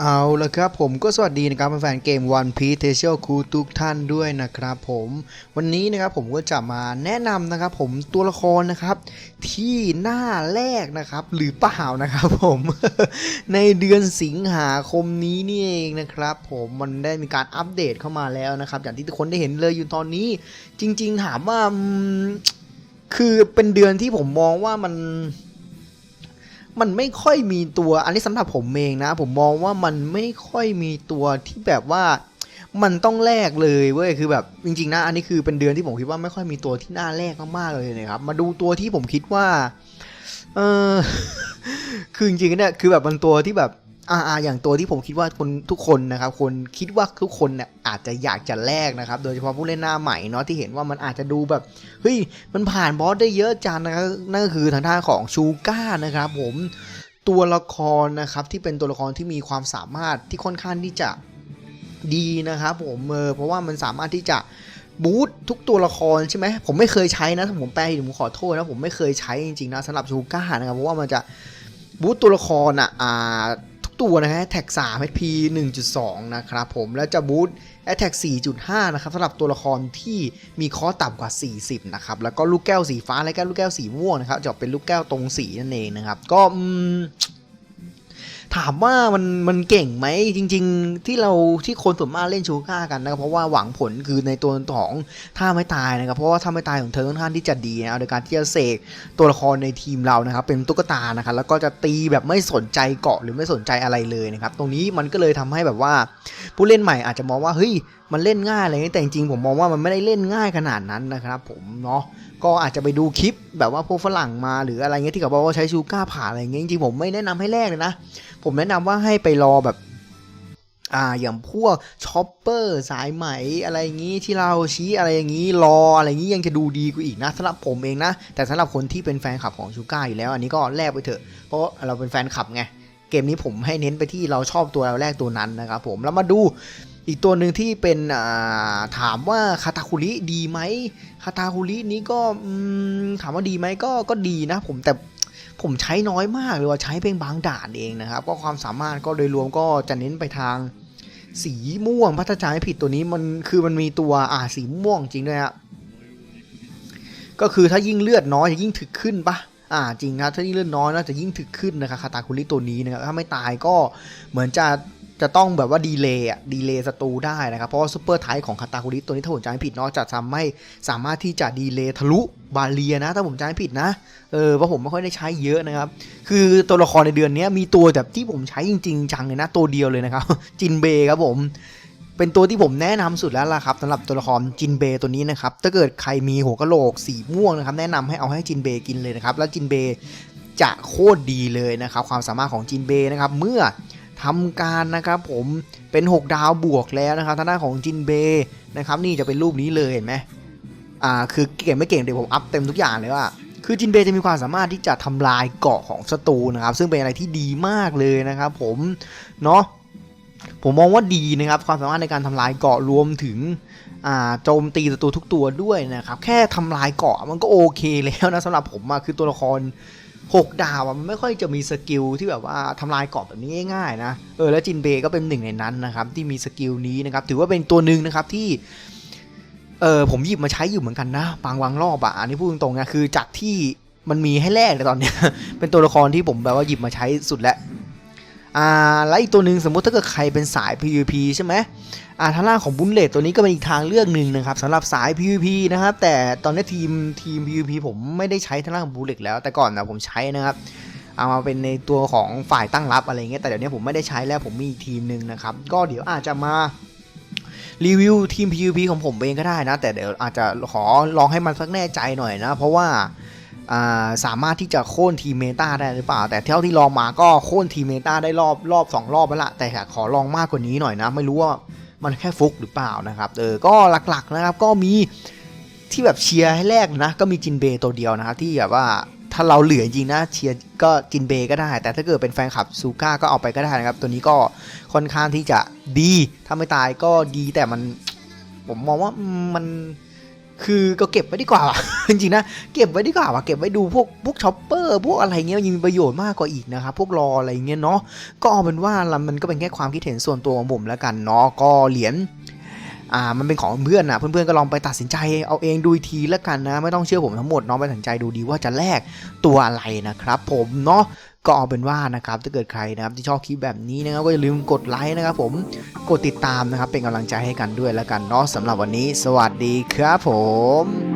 เอาละครับผมก็สวัสดีนะครับแฟนเกม One Piece t e s i a l Crew ทุกท่านด้วยนะครับผมวันนี้นะครับผมก็จะมาแนะนำนะครับผมตัวละครนะครับที่หน้าแรกนะครับหรือเปล่านะครับผมในเดือนสิงหาคมนี้นี่เองนะครับผมมันได้มีการอัปเดตเข้ามาแล้วนะครับอย่างที่ทุกคนได้เห็นเลยอยู่ตอนนี้ จริง ๆ ถามว่าคือเป็นเดือนที่ผมมองว่ามัน มันไม่ค่อยมีตัว อันนี้สำหรับผมเองนะ ผมมองว่ามันไม่ค่อยมีตัวที่แบบว่ามันต้องแลกเลยเว้ยคือแบบจริงๆนะอันนี้คือเป็นเดือนที่ผมคิดว่าไม่ค่อยมีตัวที่น่าแลกมากๆเลยนะครับ มาดูตัวที่ผมคิดว่า เออคือจริงๆเนี่ยคือแบบมันตัวที่แบบ อ่าอย่างตัวที่ผมคิดว่าคนทุกคนนะครับ คนคิดว่าทุกคนเนี่ยอาจจะอยากจะแลกนะครับ โดยเฉพาะผู้เล่นหน้าใหม่เนาะที่เห็นว่ามันอาจจะดูแบบเฮ้ยมันผ่านบอสได้เยอะจังนะครับนั่นก็คือทางด้านของชูก้านะครับผมตัวละครนะครับที่เป็นตัวละครที่มีความสามารถที่ค่อนข้างที่จะดีนะครับผมเออเพราะว่ามันสามารถที่จะบูตทุกตัวละครใช่ไหมผมไม่เคยใช้นะถ้าผมแปลผิดผมขอโทษนะผมไม่เคยใช้จริงๆนะสำหรับชูก้านะครับเพราะว่ามันจะบูตตัวละครอะอ่า ตัวนะฮะแท็ก3 HP 1.2 นะครับผมแล้วจะบูตแอตแท็ก4.5 นะครับสำหรับตัวละครที่มีคอต่ำกว่า 40 นะครับ แล้วก็ลูกแก้วสีฟ้าและก็ลูกแก้วสีม่วงนะครับ จะเป็นลูกแก้วตรงสีนั่นเองนะครับ ก็อืม ถามว่ามันมันเก่งไหมจริง ๆ ที่เราที่คนส่วนมากเล่นชูก้ากันนะครับเพราะว่าหวังผลคือในตัวของท่าไม่ตายนะครับเพราะว่าท่าไม่ตายของเธอค่อนข้างที่จะดีนะโดยการที่จะเสกตัวละครในทีมเรานะครับเป็นตุ๊กตานะครับแล้วก็จะตีแบบไม่สนใจเกาะหรือไม่สนใจอะไรเลยนะครับตรงนี้มันก็เลยทำให้แบบว่าผู้เล่นใหม่อาจจะมองว่าเฮ้ยมันเล่นง่ายอะไรอย่างนี้แต่จริงๆผมมองว่ามันไม่ได้เล่นง่ายขนาดนั้นนะครับ ผมเนาะก็อาจจะไปดูคลิปแบบว่าพวกฝรั่งมาหรืออะไรเงี้ยที่เขาบอกว่าใช้ชูก้าผ่าอะไรเงี้ยจริงๆผมไม่แนะนำให้แลกเลยนะผมแนะนำว่าให้ไปรอแบบอ่าอย่างพวกช็อปเปอร์สายไหมอะไรอย่างงี้ที่เราชี้อะไรอย่างงี้รออะไรอย่างงี้ยังจะดูดีกว่าอีกนะสำหรับผมเองนะ แต่สำหรับคนที่เป็นแฟนคลับของชูก้าอยู่แล้ว อันนี้ก็แลกไปเถอะ เพราะเราเป็นแฟนคลับไง เกมนี้ผมให้เน้นไปที่เราชอบตัวเราแรกตัวนั้นนะครับผมแล้วมาดู อีกตัวหนึ่งที่เป็นถามว่าคาตาคุริดีไหมคาตาคุรินี้ก็ถามว่าดีไหมก็ก็ดีนะ ผมแต่ผมใช้น้อยมากเลยว่าใช้เพียงบางด่านเองนะครับ ก็ความสามารถก็โดยรวมก็จะเน้นไปทางสีม่วงพัฒนาไม่ผิดตัวนี้มันคือมันมีตัวอ่าสีม่วงจริงด้วยฮะก็คือถ้ายิ่งเลือดน้อยจะยิ่งถึกขึ้นปะอ่าจริงครับถ้ายิ่งเลือดน้อยน่าจะยิ่งถึกขึ้นนะครับคาตาคุริตัวนี้นะครับถ้าไม่ตายก็เหมือนจะ จะต้องแบบว่าดีเลย์อะดีเลย์ศัตรูได้นะครับ เพราะว่าซูเปอร์ไทป์ของคาตาคุริตัวนี้ถ้าผมจำไม่ผิดเนาะจะทำให้สามารถที่จะดีเลย์ทะลุบาเรียนะ ถ้าผมจำไม่ผิดนะเออเพราะผมไม่ค่อยได้ใช้เยอะนะครับ คือตัวละครในเดือนนี้มีตัวแบบที่ผมใช้จริง ๆ จังเลยนะ ตัวเดียวเลยนะครับ จินเบครับผมเป็นตัวที่ผมแนะนำสุดแล้วล่ะครับสำหรับตัวละครจินเบตัวนี้นะครับถ้าเกิดใครมีหัวกะโหลกสีม่วงนะครับแนะนำให้เอาให้จินเบกินเลยนะครับแล้วจินเบจะโคตรดีเลยนะครับความสามารถของจินเบนะครับเมื่อ ทำการนะครับผมเป็น 6 ดาวบวกแล้วนะครับทางด้านของจินเบนะครับนี่จะเป็นรูปนี้เลยเห็นไหมอ่าคือเก่งไม่เก่งเดี๋ยวผมอัพเต็มทุกอย่างเลยว่าคือจินเบจะมีความสามารถที่จะทำลายเกาะของศัตรูนะครับ ซึ่งเป็นอะไรที่ดีมากเลยนะครับผมเนาะผมมองว่าดีนะครับ ความสามารถในการทำลายเกาะรวมถึงโจมตีศัตรูทุกตัวด้วยนะครับ แค่ทำลายเกาะมันก็โอเคแล้วนะสำหรับผมอะคือตัวละคร หกดาวอะมันไม่ค่อยจะมีสกิลที่แบบว่าทำลายกรอบแบบนี้ง่ายๆนะเออแล้วจินเบก็เป็นหนึ่งในนั้นนะครับที่มีสกิลนี้นะครับถือว่าเป็นตัวหนึ่งนะครับที่เออผมหยิบมาใช้อยู่เหมือนกันนะบางวังรอบอะอันนี้พูดตรงๆนะคือจากที่มันมีให้แลกเลยตอนเนี้ยเป็นตัวละครที่ผมแบบว่าหยิบมาใช้สุดแล้ว อ่าแล้วอีกตัวหนึ่งสมมติถ้าเกิดใครเป็นสาย PVP ใช่ไหมอ่าทางล่างของบุลเลตตัวนี้ก็เป็นอีกทางเลือกหนึ่งนะครับสำหรับสาย PVP นะครับ แต่ตอนนี้ทีมทีม PVP ผมไม่ได้ใช้ทางล่างของบุลเลตแล้วแต่ก่อนนะผมใช้นะครับเอามาเป็นในตัวของฝ่ายตั้งรับอะไรเงี้ยแต่เดี๋ยวนี้ผมไม่ได้ใช้แล้วผมมีอีกทีมหนึ่งนะครับ ก็เดี๋ยวอาจจะมารีวิวทีม PVP ของผมเองก็ได้นะ แต่เดี๋ยวอาจจะขอลองให้มันสักแน่ใจหน่อยนะ เพราะว่า สามารถที่จะโค่นทีเมตาได้หรือเปล่า แต่เท่าที่ลองมาก็โค่นทีเมตาได้รอบรอบสองรอบแล้วละแต่ขอลองมากกว่านี้หน่อยนะ ไม่รู้ว่ามันแค่ฟุกหรือเปล่านะครับเออก็หลักๆนะครับก็มีที่แบบเชียร์ให้แรกนะ ก็มีจินเบย์ตัวเดียวนะครับที่แบบว่าถ้าเราเหลือจริงนะเชียร์ก็จินเบย์ก็ได้ แต่ถ้าเกิดเป็นแฟนคลับซูก้าก็เอาไปก็ได้นะครับ ตัวนี้ก็ค่อนข้างที่จะดีถ้าไม่ตายก็ดีแต่มันผมมองว่ามัน คือก็เก็บไว้ดีกว่า จริงๆนะ เก็บไว้ดีกว่าว่ะเก็บไว้ดูพวกพวกช็อปเปอร์พวกอะไรเงี้ยมันยังมีประโยชน์มากกว่าอีกนะครับพวกรออะไรเงี้ยเนาะก็เอาเป็นว่ามันก็เป็นแค่ความคิดเห็นส่วนตัวของผมแล้วกันเนาะก็เหรียญ อ่ามันเป็นของเพื่อนนะเพื่อนๆก็ลองไปตัดสินใจเอาเองดูทีละกันนะ ไม่ต้องเชื่อผมทั้งหมดน้องไปตัดสินใจดูดีว่าจะแลกตัวอะไรนะครับผมเนาะก็เอาเป็นว่านะครับถ้าเกิดใครนะครับที่ชอบคลิปแบบนี้นะครับก็อย่าลืมกดไลค์นะครับผมกดติดตามนะครับเป็นกำลังใจให้กันด้วยแล้วกันเนาะสำหรับวันนี้ สวัสดีครับผม